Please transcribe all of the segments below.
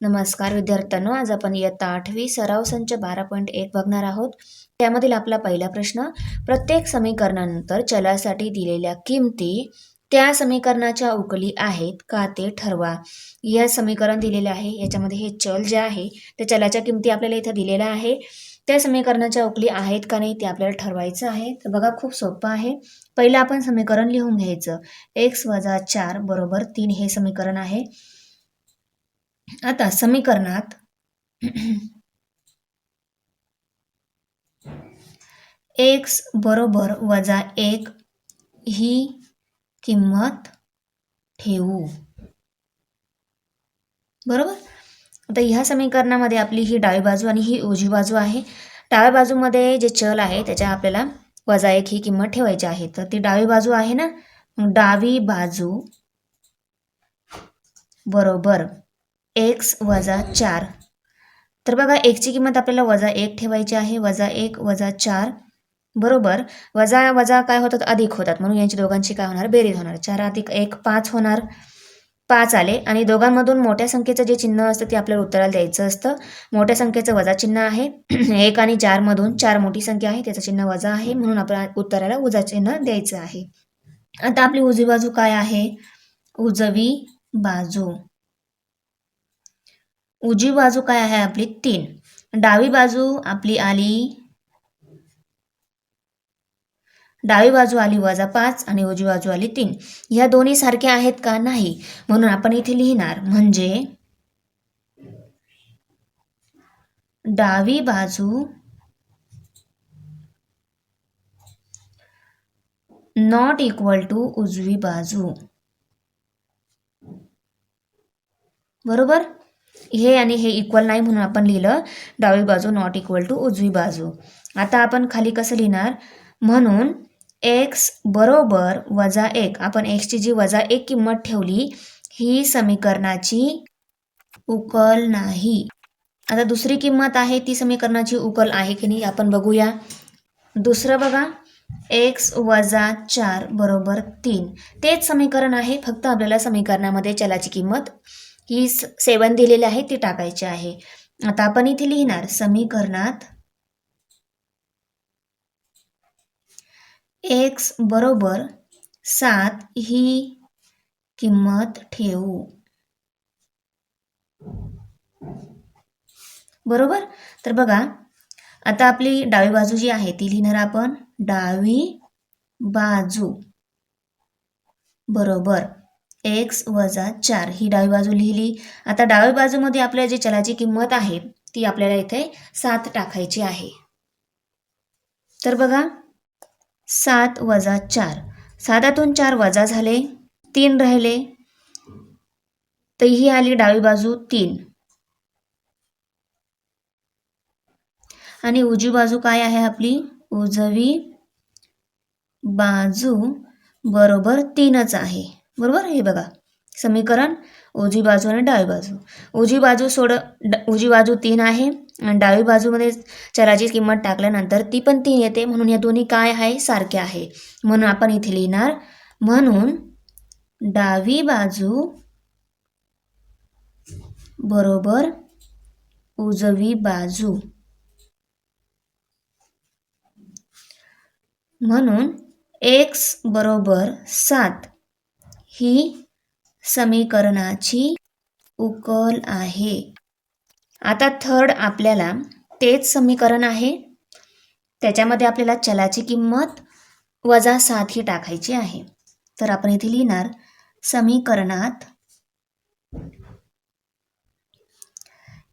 नमस्कार विद्यार्थ्यांनो आज आपण इयत्ता आठवी सराव संच बारा पॉईंट एक बघणार आहोत. त्यामधील आपला पहिला प्रश्न प्रत्येक समीकरणानंतर चलासाठी दिलेल्या किमती त्या समीकरणाच्या उकली आहेत का ते ठरवा. या समीकरण दिलेले आहे याच्यामध्ये हे चल जे आहे त्या चलाच्या किमती आपल्याला इथं दिलेल्या आहे. त्या समीकरणाच्या उकली आहेत का नाही ते आपल्याला ठरवायचं आहे. तर बघा खूप सोपं आहे. पहिलं आपण समीकरण लिहून घ्यायचं. एक्स वजा चार बरोबर तीन हे समीकरण आहे. आता समीकरणात एक्स बरोबर वजा एक ही किंमत ठेवू. बरोबर? आता ह्या समीकरणामध्ये आपली ही डावी बाजू आणि ही उजवी बाजू आहे. डाव्या बाजूमध्ये जे चल आहे त्याच्या आपल्याला वजा एक ही किंमत ठेवायची आहे. तर ती डावी बाजू आहे ना? डावी बाजू बरोबर एक्स वजा चार. तर बघा एकची किंमत आपल्याला वजा एक ठेवायची आहे. वजा एक वजा चार बरोबर. वजा वजा काय होतात? अधिक होतात. म्हणून यांची दोघांची काय होणार? बेरीज होणार. चार अधिक एक पाच होणार. पाच आले. आणि दोघांमधून मोठ्या संख्येचं जे चिन्ह असतं ते आपल्याला उत्तराला द्यायचं असतं. मोठ्या संख्येचं वजा चिन्ह आहे. एक आणि चारमधून चार मोठी संख्या आहे. त्याचं चिन्ह वजा आहे. म्हणून आपल्या उत्तराला उजा चिन्ह द्यायचं आहे. आता आपली उजवी बाजू काय आहे? उजवी बाजू. उजवी बाजू काय आहे आपली? तीन. डावी बाजू आपली आली डावी बाजू आली वजा पाच आणि उजवी बाजू आली तीन. ह्या दोन्ही सारख्या आहेत का? नाही. म्हणून आपण इथे लिहिणार म्हणजे डावी बाजू नॉट इक्वल टू उजवी बाजू. बरोबर? हे आणि हे इक्वल नाही म्हणून आपण लिहिलं. डावी बाजू नॉट इक्वल टू उजवी बाजू. आता आपण खाली कसं लिहिणार? म्हणून एक्स बरोबर वजा एक. आपण एक्सची जी वजा एक किंमत ठेवली ही समीकरणाची उकल नाही. आता दुसरी किंमत आहे ती समीकरणाची उकल आहे की नाही आपण बघूया. दुसरं बघा. एक्स वजा चार बरोबर तीन. तेच समीकरण आहे फक्त आपल्याला समीकरणामध्ये चलाची किंमत ही सेवन दिलेली आहे ती टाकायची आहे. आता आपण इथे लिहिणार समीकरणात एक्स बरोबर सात ही किंमत ठेवू. बरोबर? तर बघा आता आपली डावी बाजू जी आहे ती लिहिणार आपण डावी बाजू. बरोबर. एक्स वजा चार ही डावी बाजू लिहिली. आता डावी बाजूमध्ये आपल्या जी चलाची किंमत आहे ती आपल्याला इथे सात टाकायची आहे. तर बघा सात वजा चार. सातातून चार वजा झाले तीन राहिले. तर ही आली डावी बाजू तीन. आणि उजवी बाजू काय आहे आपली? उजवी बाजू बरोबर तीनच आहे. बरोबर? हे बघा. समीकरण उजवी बाजू आणि डावी बाजू. उजवी बाजू सोड उजवी बाजू तीन आहे आणि डावी बाजूमध्ये चराची किंमत टाकल्यानंतर ती पण तीन येते. म्हणून या दोन्ही काय आहे? सारखे आहे. म्हणून आपण इथे लिहिणार म्हणून डावी बाजू बरोबर उजवी बाजू. म्हणून एक्स बरोबर सात. ही समीकरणाची उकल आहे. आता थर्ड आपल्याला तेच समीकरण आहे. त्याच्यामध्ये आपल्याला चलाची किंमत वजा सात ही टाकायची आहे. तर आपण इथे लिहिणार समीकरणात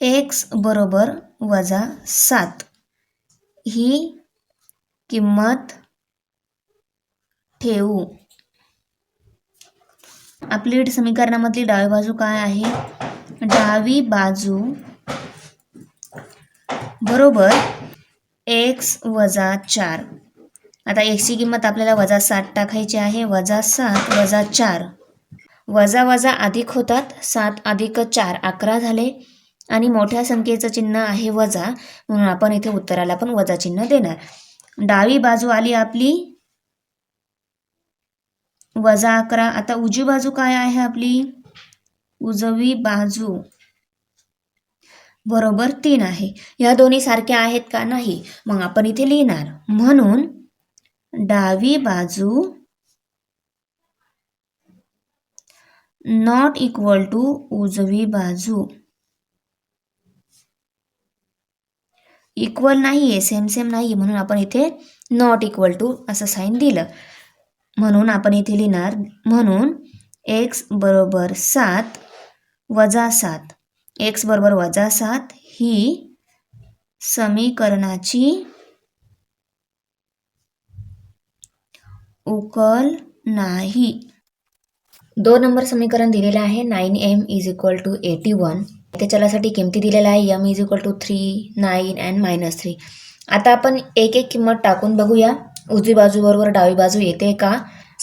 एक्स बरोबर वजा सात ही किंमत ठेवू. आपली समीकरणामधली डावी बाजू काय आहे? डावी बाजू बरोबर एक्स वजा चार. आता एक्सची किंमत आपल्याला वजा सात टाकायची आहे. वजा सात वजा चार. वजा वजा अधिक होतात. सात अधिक चार अकरा झाले. आणि मोठ्या संख्येचं चिन्ह आहे वजा. म्हणून आपण इथे उत्तराला पण वजा चिन्ह देणार. डावी बाजू आली आपली वजा अकरा. आता उजवी बाजू काय आहे आपली? उजवी बाजू. बरोबर तीन आहे. या दोन्ही सारख्या आहेत का नाही? मग आपण इथे लिहिणार. म्हणून डावी बाजू नॉट इक्वल टू उजवी बाजू. इक्वल नाही आहे सेम सेम नाही म्हणून आपण इथे नॉट इक्वल टू असं साईन दिलं. म्हणून आपण इथे लिहिणार म्हणून एक्स बरोबर सात वजा सात. एक्स बरोबर वजा सात ही समीकरणाची उकल नाही. दोन नंबर समीकरण दिलेलं आहे nine M is equal to eighty one इथे चलासाठी किमती दिलेल्या आहे M is equal to three nine and minus three आता आपण एक एक किंमत टाकून बघूया. उजवी बाजूबरोबर डावी बाजू येते का?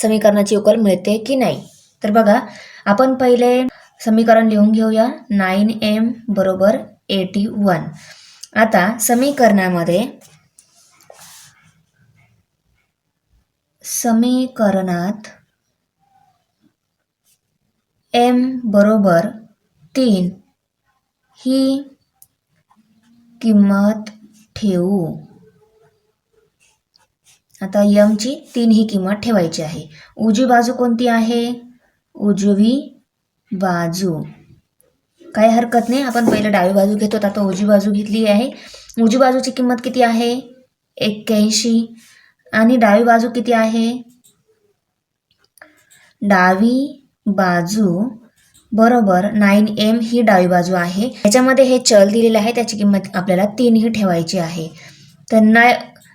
समीकरणाची उकल मिळते की नाही? तर बघा आपण पहिले समीकरण लिहून घेऊया. नाईन एम बरोबर एटी वन. आता समीकरणामध्ये समीकरणात एम बरोबर तीन ही किंमत ठेवू. आता यमची तीन ही किंमत ठेवायची आहे. उजवी बाजू कोणती आहे? उजवी बाजू. काय हरकत नाही आपण पहिलं डावी बाजू घेतो आता उजवी बाजू घेतली आहे. उजवी बाजूची किंमत किती आहे? एक्क्याऐंशी. आणि डावी बाजू किती आहे? डावी बाजू. बरोबर नाईन एम ही डावी बाजू आहे. याच्यामध्ये हे चल दिलेलं आहे त्याची किंमत आपल्याला तीन ही ठेवायची आहे. तर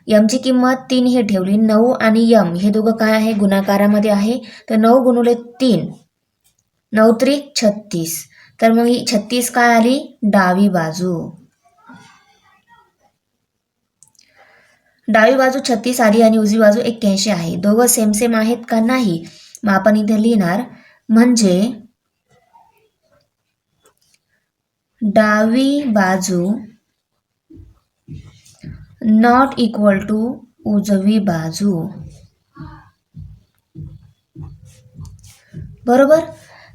यमची किंमत तीन ही ठेवली. नऊ आणि यम हे दोघं काय आहे? गुणाकारामध्ये आहे. तर नऊ गुणुले तीन. नऊ त्रिक छत्तीस. तर मग ही छत्तीस काय आली? डावी बाजू. डावी बाजू छत्तीस आली आणि उजवी बाजू एक्क्याऐंशी आहे. दोघं सेम सेम आहेत का नाही? मग आपण इथे लिहिणार म्हणजे डावी बाजू नॉट इक्वल टू उजवी बाजू. बरोबर?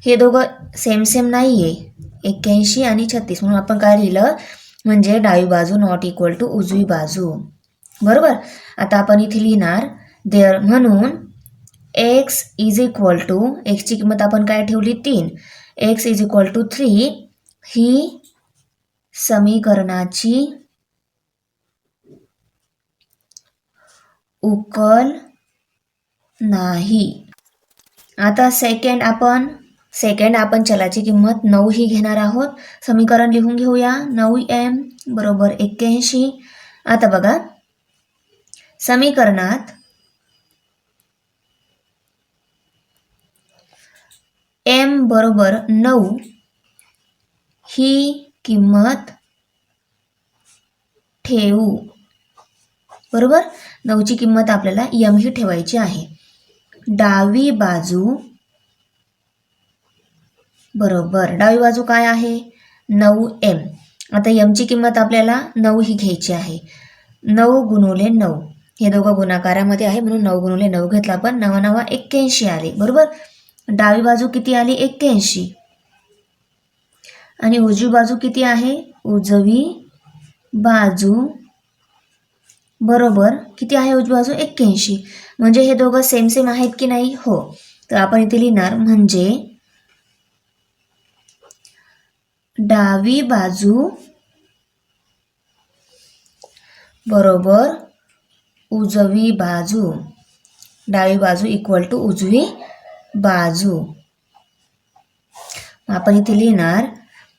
हे दोघं सेम सेम नाही आहे एक्क्याऐंशी आणि छत्तीस म्हणून आपण काय लिहिलं? म्हणजे डावी बाजू नॉट इक्वल टू उजवी बाजू. बरोबर? आता आपण इथे लिहिणार देअर म्हणून एक्स इज इक्वल टू एक्सची किंमत आपण काय ठेवली? तीन. X is equal to three ही समीकरणाची उकल नाही. आता सेकंड आपण सेकंड आपण चलाची किंमत नऊ ही घेणार आहोत. समीकरण लिहून घेऊया. नऊ एम बरोबर एक्क्याऐंशी. आता बघा. समीकरणात एम बरोबर नऊ ही किंमत ठेवू. बरोबर? नऊची किंमत आपल्याला यम ही ठेवायची आहे. डावी बाजू बरोबर. डावी बाजू काय आहे? नऊ एम आता यमची किंमत आपल्याला नऊ ही घ्यायची आहे. नऊ गुणवले नऊ. हे दोघं गुणाकारामध्ये आहे म्हणून नऊ गुणवले नऊ घेतला पण नवा नवा एक्क्याऐंशी आले. बरोबर? डावी बाजू किती आली? एक्क्याऐंशी. आणि उजवी बाजू किती आहे? उजवी बाजू बरोबर. किती आहे उजवी बाजू? एक्क्याऐंशी. म्हणजे हे दोघं सेम सेम आहेत की नाही? हो. तर आपण इथे लिहिणार म्हणजे डावी बाजू बरोबर उजवी बाजू. डावी बाजू इक्वल टू उजवी बाजू. आपण इथे लिहिणार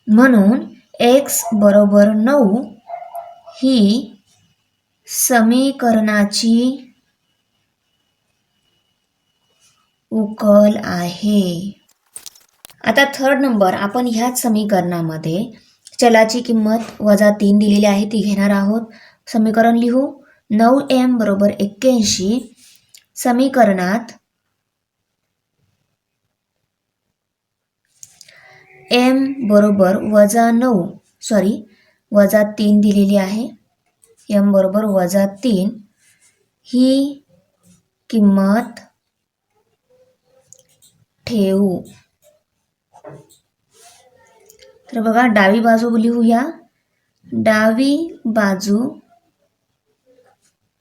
म्हणून एक्स बरोबर नऊ ही समीकरणाची उकल आहे. आता थर्ड नंबर आपण ह्याच समीकरणामध्ये चलाची किंमत वजा तीन दिलेली आहे ती घेणार आहोत. समीकरण लिहू. नऊ एम बरोबर एक्क्याऐंशी समीकरणात एम बरोबर वजा नऊ सॉरी वजा तीन दिलेली आहे. एम बरोबर वजा तीन ही किंमत ठेवू. तर बघा डावी बाजू लिहूया. डावी बाजू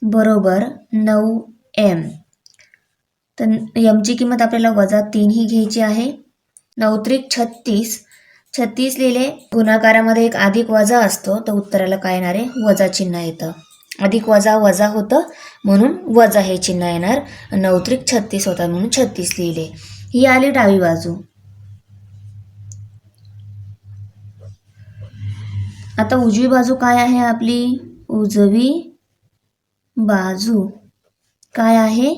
बरोबर नऊ एम तर एमची किंमत आपल्याला वजा तीन ही घ्यायची आहे. नऊ त्रिक छत्तीस छत्तीस लिहिले. गुणाकारामध्ये एक अधिक वजा असतो तर उत्तराला काय येणार आहे? वजा चिन्ह येतं. अधिक वजा वजा होतं म्हणून वजा हे चिन्ह येणार. नऊ त्रिक छत्तीस होतात म्हणून छत्तीस लिहिले. ही आली डावी बाजू. आता उजवी बाजू काय आहे आपली? उजवी बाजू. काय आहे?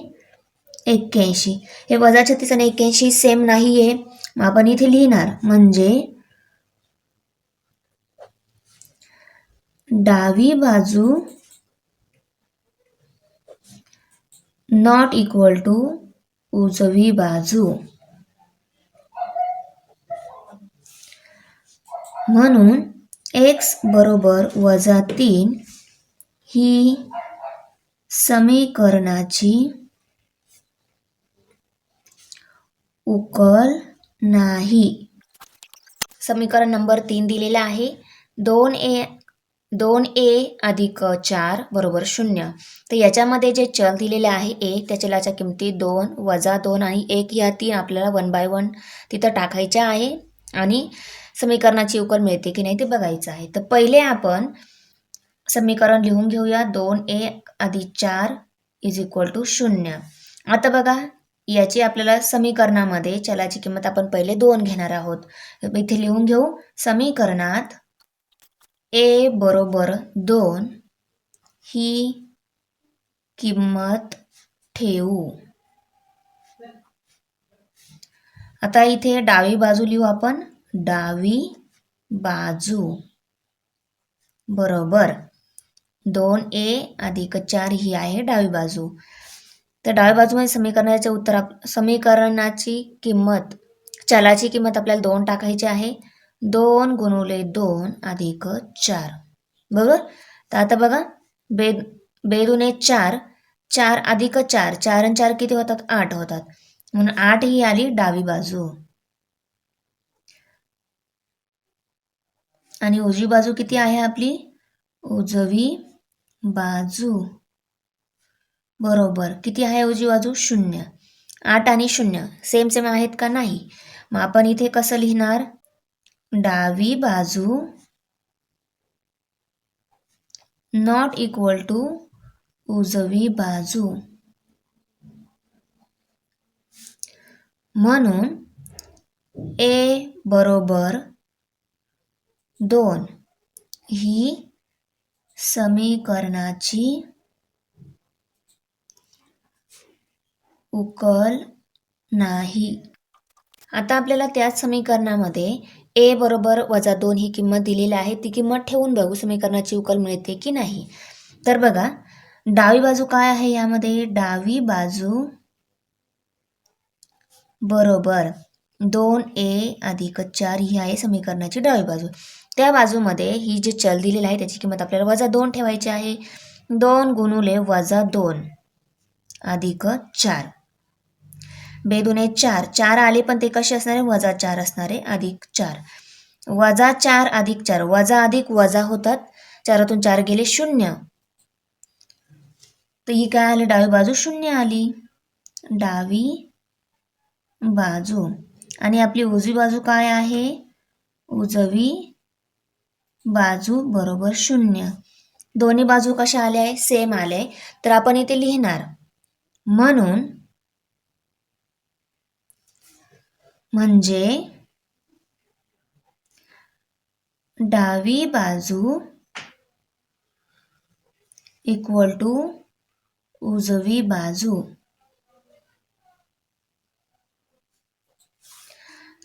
एक्क्याऐंशी. हे वजा छत्तीस आणि एक्क्याऐंशी सेम नाही आहे मग आपण इथे लिहिणार म्हणजे डावी बाजू नॉट इक्वल टू उजवी बाजू. म्हणून एक्स बरोबर वजा तीन ही समीकरणाची उकल नाही. समीकरण नंबर तीन दिलेलं आहे. दोन ए दोन ए अधिक चार बरोबर शून्य. तर याच्यामध्ये जे चल दिलेले आहे ए त्या चलाच्या किमती दोन वजा दोन आणि एक या तीन आपल्याला वन बाय वन तिथं टाकायच्या आहे. आणि समीकरणाची उकल मिळते की नाही ते बघायचं आहे. तर पहिले आपण समीकरण लिहून घेऊया. दोन ए अधिक चार इज इक्वल टू शून्य. आता बघा याची आपल्याला समीकरणामध्ये चलाची किंमत आपण पहिले दोन घेणार आहोत. इथे लिहून घेऊ. समीकरणात ए बरोबर दोन ही किंमत ठेवू. आता इथे डावी बाजू लिहू आपण. डावी बाजू. बरोबर. दोन ए अधिक चार ही आहे डावी बाजू. तर डाव्या बाजूमध्ये समीकरणाच्या उत्तर समीकरणाची किंमत चलाची किंमत आपल्याला दोन टाकायची आहे. दोन गुणुले दोन अधिक चार. बरोबर? तर आता बघा बे बेदुने चार चार अधिक चार चार आणि चार किती होतात? आठ होतात. म्हणून आठ ही आली डावी बाजू. आणि उजवी बाजू किती आहे आपली? उजवी बाजू. बरोबर. किती आहे उजवी बाजू? शून्य. आठ आणि शून्य. सेम सेम आहेत का नाही? मग आपण इथे कसं लिहिणार? डावी बाजू नॉट इक्वल टू उजवी बाजू. म्हणून ए बरोबर दोन ही समीकरणाची उकल नाही. आता आपल्याला त्याच समीकरणामध्ये ए बरोबर वजा दोन ही किंमत दिलेली आहे. ती किंमत ठेवून बघू समीकरणाची उकल मिळते की नाही. तर बघा डावी बाजू काय आहे यामध्ये? डावी बाजू बरोबर दोन ए अधिक चार ही आहे समीकरणाची डावी बाजू. त्या बाजूमध्ये ही जी चल दिलेली आहे त्याची किंमत आपल्याला वजा दोन ठेवायची आहे. दोन गुणुले वजा दोन अधिक चार. बेदुने चार. चार आले पण ते कसे असणारे? वजा चार असणारे अधिक चार. वजा चार अधिक चार. वजा अधिक वजा होतात. चारातून चार गेले शून्य. तर ही काय आली? डावी बाजू शून्य आली. डावी बाजू. आणि आपली उजवी बाजू काय आहे? उजवी बाजू बरोबर शून्य. दोन्ही बाजू कशा आल्या आहे? सेम आले तर आपण इथे लिहिणार. म्हणून म्हणजे डावी बाजू इक्वल टू उजवी बाजू.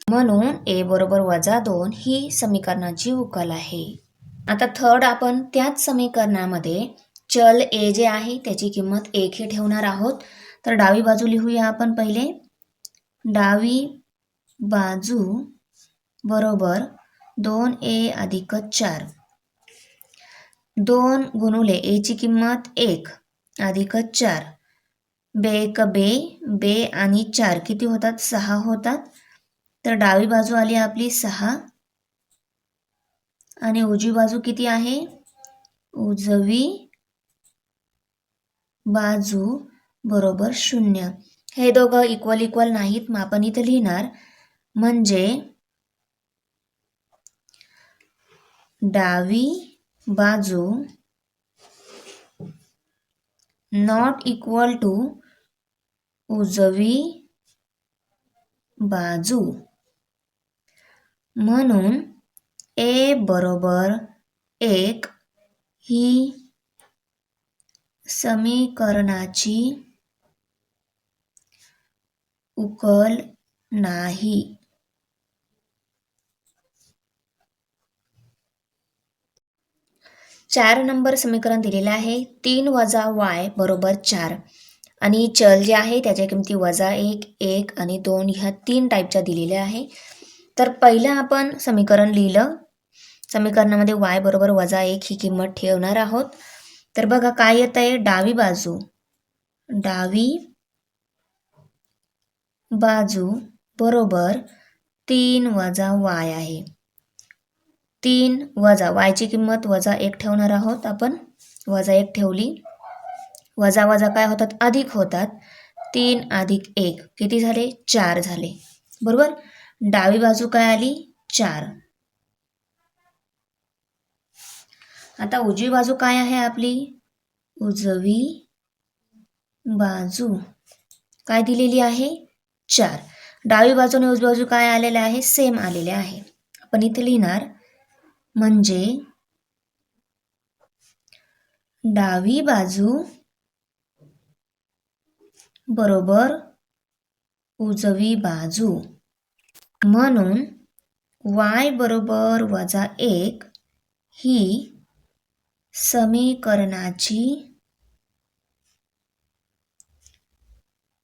म्हणून ए बरोबर वजा दोन ही समीकरणाची उकल आहे. आता थर्ड आपण त्याच समीकरणामध्ये चल ए जे आहे त्याची किंमत एक ही ठेवणार आहोत. तर डावी बाजू लिहूया आपण पहिले. डावी बाजू बरोबर दोन ए अधिक चार. दोन गुणुले एची किंमत एक अधिक चार. बे एक बे बे आणि चार किती होतात? सहा होतात. तर डावी बाजू आली आपली सहा. आणि उजवी बाजू किती आहे? उजवी बाजू बरोबर शून्य. हे दोघं इक्वल इक्वल नाहीत. मग आपण इथे लिहिणार म्हणजे डावी बाजू नॉट इक्वल टू उजवी बाजू. म्हणून ए बरोबर एक ही समीकरणाची उकल नाही. चार नंबर समीकरण दिलेलं आहे. तीन वजा वाय बरोबर चार. आणि चल जे आहे त्याच्या किमती वजा एक एक आणि दोन ह्या तीन टाईपच्या दिलेल्या आहे. तर पहिलं आपण समीकरण लिहिलं. समीकरणामध्ये वाय बरोबर वजा एक ही किंमत ठेवणार आहोत. तर बघा काय येत आहे? डावी बाजू. डावी बाजू बरोबर तीन वजा वाय आहे. तीन वजा वायची किंमत वजा एक ठेवणार आहोत आपण. वजा एक ठेवली. वजा वजा काय होतात? अधिक होतात. तीन अधिक एक. किती झाले? चार झाले. बरोबर? डावी बाजू काय आली? चार. आता उजवी बाजू काय आहे आपली? उजवी बाजू. काय दिलेली आहे? चार. डावी बाजू आणि उजवी बाजू काय आलेलं आहे? सेम आलेले आहे. आपण इथे लिहिणार. म्हणजे डावी बाजू बरोबर उजवी बाजू. म्हणून वाय बरोबर वजा एक ही समीकरणाची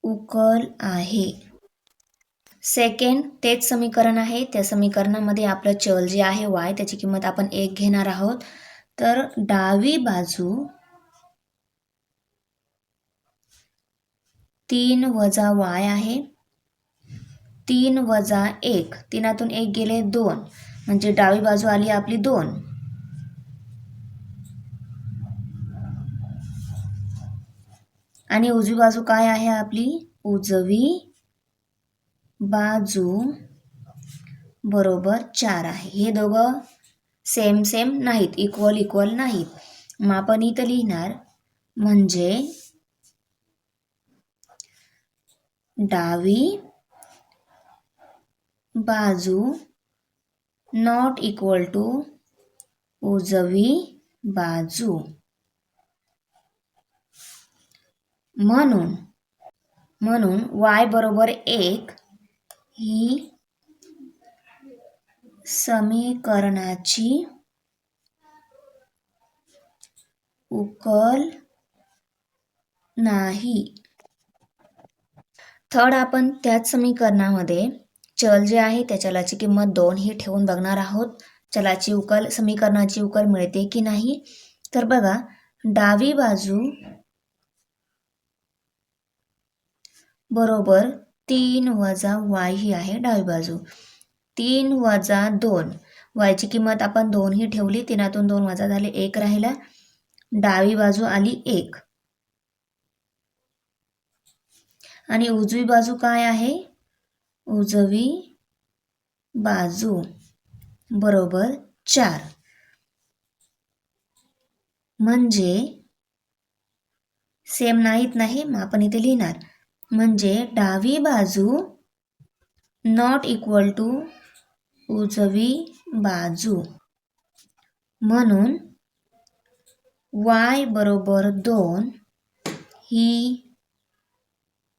उकल आहे. सेकंड तेच समीकरण आहे. त्या समीकरणामध्ये आपलं चल जे आहे वाय त्याची किंमत आपण एक घेणार आहोत. तर डावी बाजू तीन वजा वाय आहे. तीन वजा एक. तीनातून एक गेले दोन. म्हणजे डावी बाजू आली आपली दोन. आणि उजवी बाजू काय आहे आपली? उजवी बाजू बरोबर चार आहे. हे दोघं सेम सेम नाहीत इक्वल इक्वल नाहीत. मग आपण इथं लिहिणार म्हणजे डावी बाजू नॉट इक्वल टू उजवी बाजू. म्हणून म्हणून वाय बरोबर एक ही समीकरणाची उकल नाही. थर्ड आपण त्याच समीकरणामध्ये चल जे आहे त्या चलाची किंमत दोन ही ठेवून बघणार आहोत. चलाची उकल समीकरणाची उकल मिळते की नाही? तर बघा डावी बाजू बरोबर तीन वजा वाय ही आहे डावी बाजू. तीन वजा दोन. वायची किंमत आपण दोन ही ठेवली तीनातून दोन वजा झाले एक राहिला. डावी बाजू आली एक. आणि उजवी बाजू काय आहे? उजवी बाजू. बरोबर चार. म्हणजे सेम नाहीत नाही मग आपण इथे लिहिणार. म्हणजे डावी बाजू नॉट इक्वल टू उजवी बाजू. म्हणून वाय बरोबर दोन ही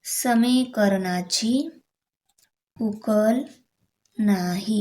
समीकरणाची उकल नाही.